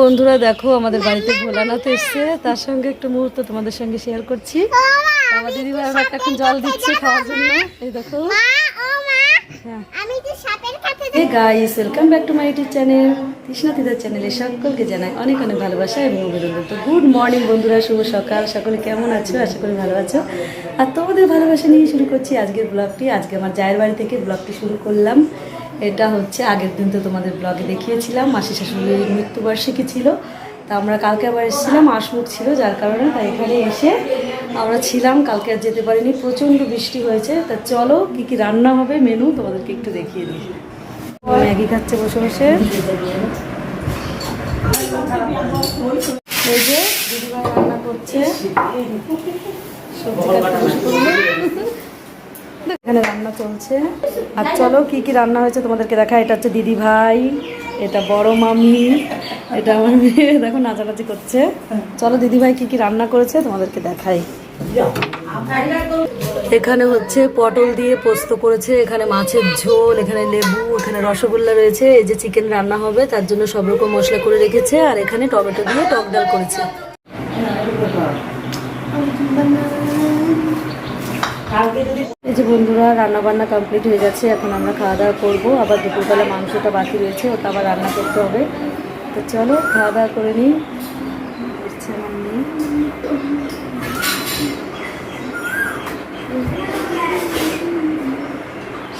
বন্ধুরা দেখো আমাদের বাড়িতে ভোলানাথ এসছে। তার সঙ্গে একটু মুহূর্ত তোমাদের সঙ্গে শেয়ার করছি। আমার দিদিভাই আমাকে এখন জল দিচ্ছে খাওয়ার জন্য। এই দেখো। Guys welcome back to my YouTube channel Krishna দিদার চ্যানেলে সকলকে জানাই অনেক অনেক ভালোবাসা এবং অভিনন্দন। তো গুড মর্নিং বন্ধুরা শুভ সকাল। সকলে কেমন আছো? আশা করি ভালো আছো। আর তোমাদের ভালোবাসা নিয়ে শুরু করছি আজকের ব্লগটি আজকে আমার জায়ের বাড়ি থেকে ব্লগটি শুরু করলাম। এটা হচ্ছে আগের দিন তো তোমাদের ব্লগে দেখিয়েছিলাম, মাসি শাশুড়ির মৃত্যুবার্ষিকী ছিল। তা আমরা কালকে আবার এসেছিলাম, আশমুখ ছিল, যার কারণে তাই এখানে এসে আমরা ছিলাম। কালকে আর যেতে পারিনি, প্রচণ্ড বৃষ্টি হয়েছে। তা চলো, কী কী রান্না হবে মেনু তোমাদেরকে একটু দেখিয়ে দিই। ম্যাগি খাচ্ছে বসে বসে। এই যে দিদিভাই রান্না করছে। সবজি। এখানে রান্না চলছে। আর চলো কি কি রান্না হয়েছে তোমাদেরকে দেখা এটা হচ্ছে দিদি ভাই, এটা বড় মামি, এটা আমার মেয়ে। দেখো নাচানাচি করছে। চলো দিদি ভাই কি কি রান্না করেছে তোমাদেরকে দেখাই। এখানে হচ্ছে পটল দিয়ে পোস্ত করেছে, এখানে মাছের ঝোল, এখানে লেবু, এখানে রসগোল্লা রয়েছে। এই যে চিকেন রান্না হবে, তার জন্য সব রকম মশলা করে রেখেছে, আর এখানে টমেটো দিয়ে টক ডাল করেছে। এই যে বন্ধুরা রান্না বান্না কমপ্লিট হয়ে গেছে, এখন আমরা খাওয়া দাওয়া করব। আবার দুপুরবেলা মাংসটা বাকি রয়েছে, ওটা আবার রান্না করতে হবে। তো চলো খাওয়া দাওয়া করে নিই।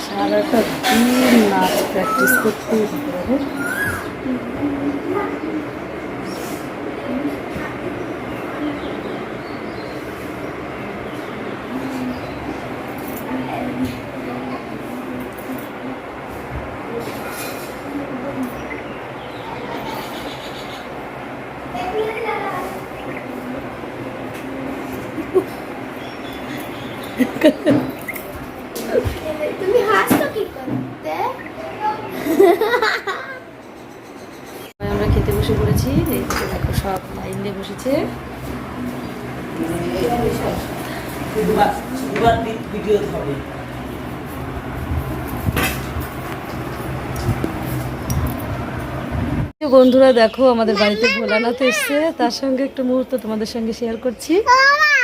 সারাটা দিন নাচ প্র্যাকটিস করতেই হবে। তুমি হাসছো কি করতে? আমরা খেতে বসে পড়েছি এই দেখো সব লাইন দিয়ে বসেছে। ভিডিও হবে বন্ধুরা দেখো আমাদের বাড়িতে ভোলানাথ এসছে। তার সঙ্গে একটু মুহূর্ত তোমাদের সঙ্গে শেয়ার করছি।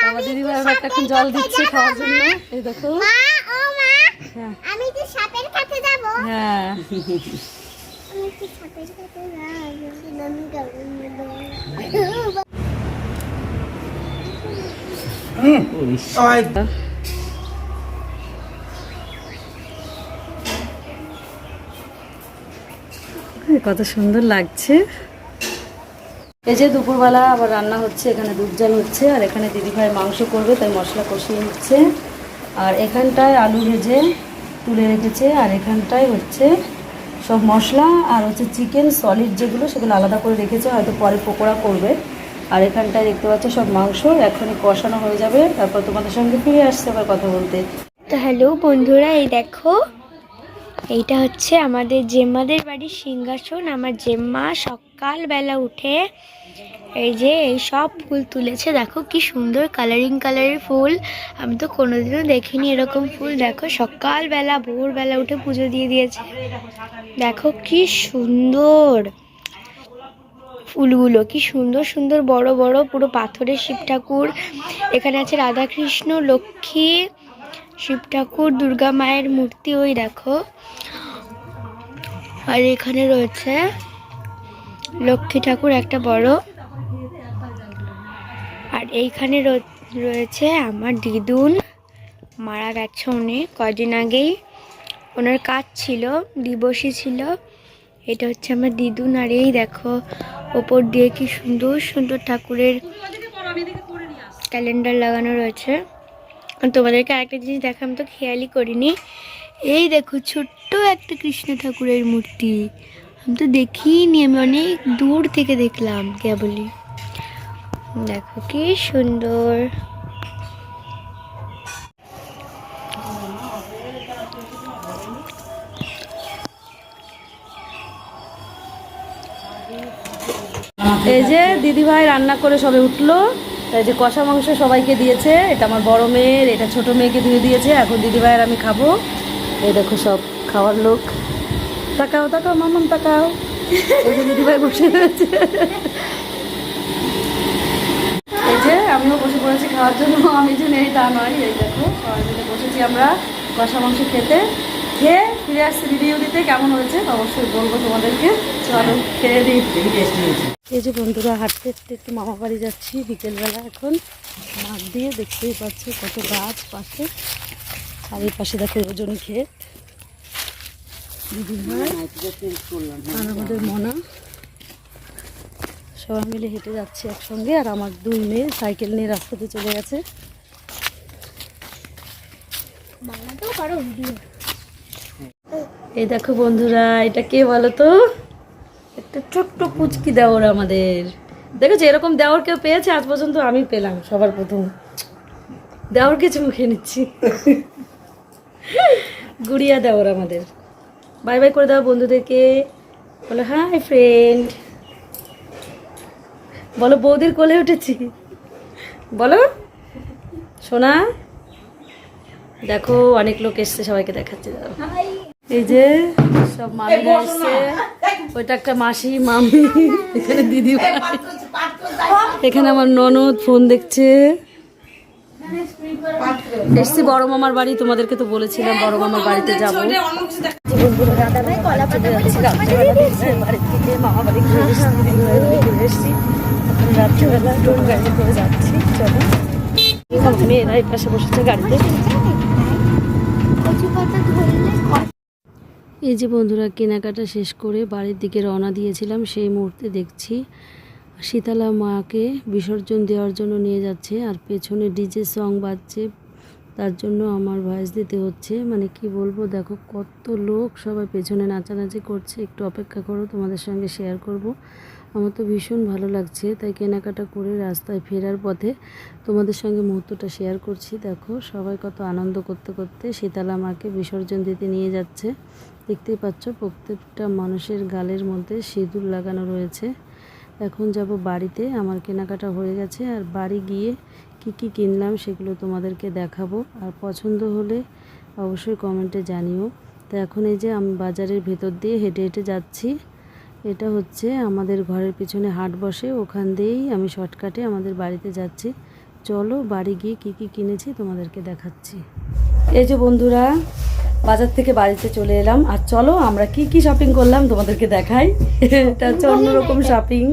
আমার দিদিভাই এখন জল দিচ্ছে খাওয়ার জন্য। এই দেখো। হ্যাঁ। আমি তো সাপের কাছে যাব। হ্যাঁ। কত সুন্দর লাগছে। এই যে দুপুরবেলা আবার রান্না হচ্ছে, এখানে দুধ জাল হচ্ছে, আর এখানে দিদিভাই মাংস করবে, তাই মশলা কষিয়ে নিচ্ছে। আর এখানটায় আলু ভেজে তুলে রেখেছে, আর এখানটায় হচ্ছে সব মশলা আর হচ্ছে চিকেন, সলিড যেগুলো, সেগুলো আলাদা করে রেখেছে, হয়তো পরে পকোড়া করবে। আর এখানটায় দেখতে পাচ্ছ সব মাংস, এখনই কষানো হয়ে যাবে। তারপর তোমাদের সঙ্গে ফিরে আসছে আবার কথা বলতে। হ্যালো বন্ধুরা, এই দেখো এইটা হচ্ছে আমাদের জেম্মাদের বাড়ির সিংহাসন। আমার জেম্মা সকালবেলা উঠে এই যে এই সব ফুল তুলেছে। দেখো কি সুন্দর কালারিং কালারের ফুল। আমি তো কোনোদিনও দেখিনি এরকম ফুল। দেখো সকালবেলা, ভোরবেলা উঠে পুজো দিয়ে দিয়েছে। দেখো কি সুন্দর ফুলগুলো, কি সুন্দর সুন্দর বড় বড় পুরো পাথরের শিব ঠাকুর। এখানে আছে রাধাকৃষ্ণ, লক্ষ্মী, শিব ঠাকুর, দুর্গা মায়ের মূর্তি ওই দেখো। আর এখানে রয়েছে লক্ষ্মী ঠাকুর, একটা বড়। আর এইখানে রয়েছে আমার দিদুন। মারা গেছে উনি কদিন আগেই। ওনার কাজ ছিল, দিবসই ছিল। এটা হচ্ছে আমার দিদুন আর এই দেখো, ওপর দিয়ে কি সুন্দর সুন্দর ঠাকুরের ক্যালেন্ডার লাগানো রয়েছে। তোমাদেরকে আরেকটা জিনিস দেখা আমি তো, খেয়ালই করিনি। এই দেখো, ছোট্ট একটা কৃষ্ণ ঠাকুরের মূর্তি। আমি তো দেখিনি, আমি অনেক দূর থেকে দেখলাম কেবলই দেখো কি সুন্দর। এই যে দিদিভাই রান্না করে সবে উঠল। এই যে কষা মাংস সবাইকে দিয়েছে। এটা আমার বড় মেয়ের, এটা ছোট মেয়েকে ধুয়ে দিয়েছে। এখন দিদিভাই আর আমি খাব। এই দেখো সব খাওয়ার লোক। তাকাও তাকাও, মামাম, তাকাও। দিদিভাই বসে রয়েছে। এই যে আমিও বসে খাওয়ার জন্য, আমি যে নেই তা নয়, এই বসেছি আমরা কষা মাংস খেতে। খেয়ে দিতে কেমন হয়েছে? অবশ্যই বলব তোমাদেরকে। খেয়ে দিই। এই বন্ধুরা হাঁটতে একটু মামা বাড়ি যাচ্ছি, বিকেলবেলা এখন। মাঠ দিয়ে দেখতেই পাচ্ছি কত গাছ পাশে। আর এই পাশে দেখো ওজন খেয়ে আর আমাদের মনা। সবাই মিলে হেঁটে যাচ্ছি একসঙ্গে আর আমার দুই মেয়ে সাইকেল নিয়ে রাস্তাতে চলে গেছে। এই দেখো বন্ধুরা এটা কে বলো তো একটা ছোট্ট পুচকি দেওর আমাদের। দেখেছ এরকম দেওর কেউ পেয়েছে? আজ পর্যন্ত আমি পেলাম সবার প্রথম। দেওয়ার কিছু মুখে নিচ্ছি। গুড়িয়া দেওর আমাদের। বাই বাই করে দাও বন্ধুদেরকে। বলো হাই ফ্রেন্ড বলো বৌদির কোলে উঠেছি। বলো সোনা দেখো অনেক লোক এসছে সবাইকে দেখাচ্ছে দাও। এই যে সব মামিরা এসছে। ওইটা একটা মাসি মামি এখানে দিদি এখানে আমার ননদ ফোন দেখছে। এসছি বড় মামার বাড়ি, তোমাদেরকে তো বলেছিলাম বড় মামার বাড়িতে যাব। রাত্রিবেলা করে যাচ্ছি চলো পাশে গাড়িতে এই যে বন্ধুরা, কেনাকাটা শেষ করে বাড়ির দিকে রওনা দিয়েছিলাম, সেই মুহূর্তে দেখছি শীতলা মাকে বিসর্জন দেওয়ার জন্য নিয়ে যাচ্ছে আর পেছনে ডিজে সং বাজছে। তার জন্য আমার ভয়েস দিতে হচ্ছে। মানে কি বলব, দেখো কত লোক সবাই পেছনে নাচানাচি করছে। একটু অপেক্ষা করো, তোমাদের সঙ্গে শেয়ার করব। আমার তো ভীষণ ভালো লাগছে। তাই কেনাকাটা করে রাস্তায় ফেরার পথে তোমাদের সঙ্গে মুহূর্তটা শেয়ার করছি। দেখো সবাই কত আনন্দ করতে করতে শীতলা মাকে বিসর্জন দিতে নিয়ে যাচ্ছে। দেখতেই পাচ্ছ প্রত্যেকটা মানুষের গালের মধ্যে সিঁদুর লাগানো রয়েছে। এখন যাব বাড়িতে, আমার কেনাকাটা হয়ে গেছে, আর বাড়ি গিয়ে কি কি কিনলাম সেগুলো তোমাদেরকে দেখাবো। আর পছন্দ হলে অবশ্যই কমেন্টে জানিও। তো এখন এই যে আমি বাজারের ভেতর দিয়ে হেঁটে হেঁটে যাচ্ছি, এটা হচ্ছে আমাদের ঘরের পিছনে হাট বসে, ওখান দিয়েই আমি শর্টকাটে আমাদের বাড়িতে যাচ্ছি। চলো বাড়ি গিয়ে কি কি কিনেছি তোমাদেরকে দেখাচ্ছি। এই যে বন্ধুরা বাজার থেকে বাড়িতে চলে এলাম। আর চলো আমরা কি কি শপিং করলাম তোমাদেরকে দেখাই। এটা হচ্ছে অন্যরকম শপিং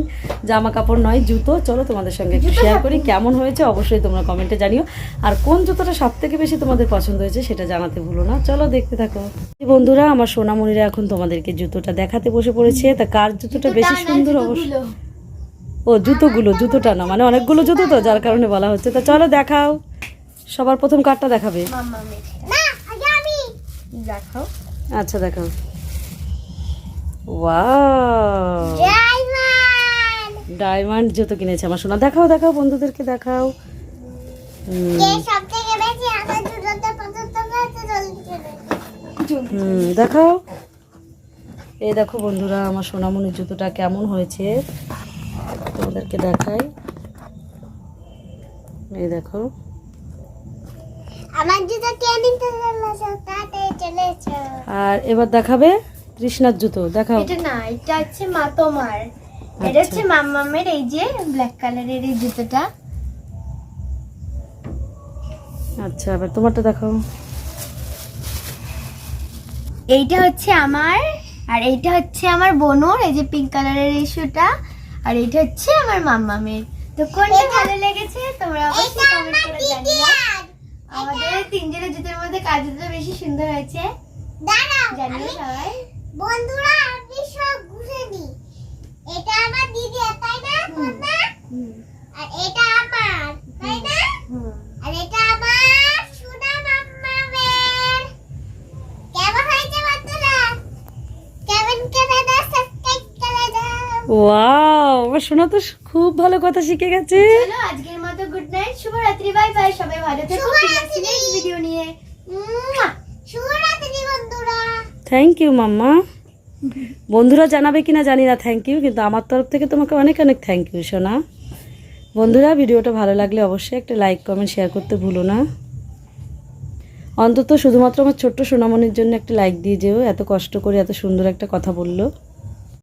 জামা কাপড় নয় জুতো। চলো তোমাদের সঙ্গে একটু শেয়ার করি কেমন হয়েছে অবশ্যই তোমরা কমেন্টে জানিও। আর কোন জুতোটা সব থেকে বেশি তোমাদের পছন্দ হয়েছে সেটা জানাতে ভুলো না। চলো দেখতে থাকো। বন্ধুরা আমার সোনামণিরা এখন তোমাদেরকে জুতোটা দেখাতে বসে পড়েছে। তা কার জুতোটা বেশি সুন্দর অবশ্যই ও জুতোগুলো জুতোটা না মানে অনেকগুলো জুতো তো যার কারণে বলা হচ্ছে। তা চলো দেখাও। সবার প্রথম কারটা দেখাবে। দেখাও। আচ্ছা দেখাও। ডায়মন্ড। জুতো কিনেছে আমার সোনা। দেখাও দেখাও বন্ধুদেরকে দেখাও। দেখাও। এই দেখো বন্ধুরা আমার সোনামণির জুতোটা কেমন হয়েছে? তোমাদেরকে দেখাই। এই দেখো আমার জুতো কে নিতে চলেছে তাড়াতাড়ি চলে এসো আর এবার দেখাবে তৃষ্ণার জুতো দেখাও। এটা না এটা হচ্ছে মা তোমার। এটা হচ্ছে মাম্মামের এই যে ব্ল্যাক কালারের এই জুতোটা। আচ্ছা এবার তোমারটা দেখাও। এইটা হচ্ছে আমার আর এইটা হচ্ছে আমার বোনর এই যে পিঙ্ক কালারের এই শুটা আর এইটা হচ্ছে আমার মাম্মামের তো কোনটা ভালো লেগেছে তোমরা অবশ্যই কমেন্ট করে জানিও। আমাদের তিনজনের জুতোর মধ্যে কার জুতোটা বেশি সুন্দর হয়েছে? দাঁড়াও জানিও সবাই। বন্ধুরা আপনি সব ঘুরে নি এটা আমার দিদি তাই না তোর আর এটা আমার তাই না? আর এটা আমার সোনা মাম্মামের। কেমন হয়েছে বন্ধুরা? কেমন করে দাও সাবস্ক্রাইব করে দাও। ওয়াও আমার সোনা তো খুব ভালো কথা শিখে গেছে। চলো নাইট শুভরাত্রি বাই বাই সবাই ভালো থেকো শুভরাত্রি। নেক্সট ভিডিও নিয়ে। শুভরাত্রি বন্ধুরা! Thank you mamma. বন্ধুরা জানাবে কিনা জানি না থ্যাংক ইউ কিন্তু আমার তরফ থেকে তোমাকে অনেক অনেক থ্যাংক ইউ সোনা। বন্ধুরা ভিডিওটা ভালো লাগলে অবশ্যই একটা লাইক কমেন্ট শেয়ার করতে ভুলো না। অন্তত শুধুমাত্র আমার ছোট্ট সোনামণির জন্য একটা লাইক দিয়ে যেও এত কষ্ট করে এত সুন্দর একটা কথা বলল।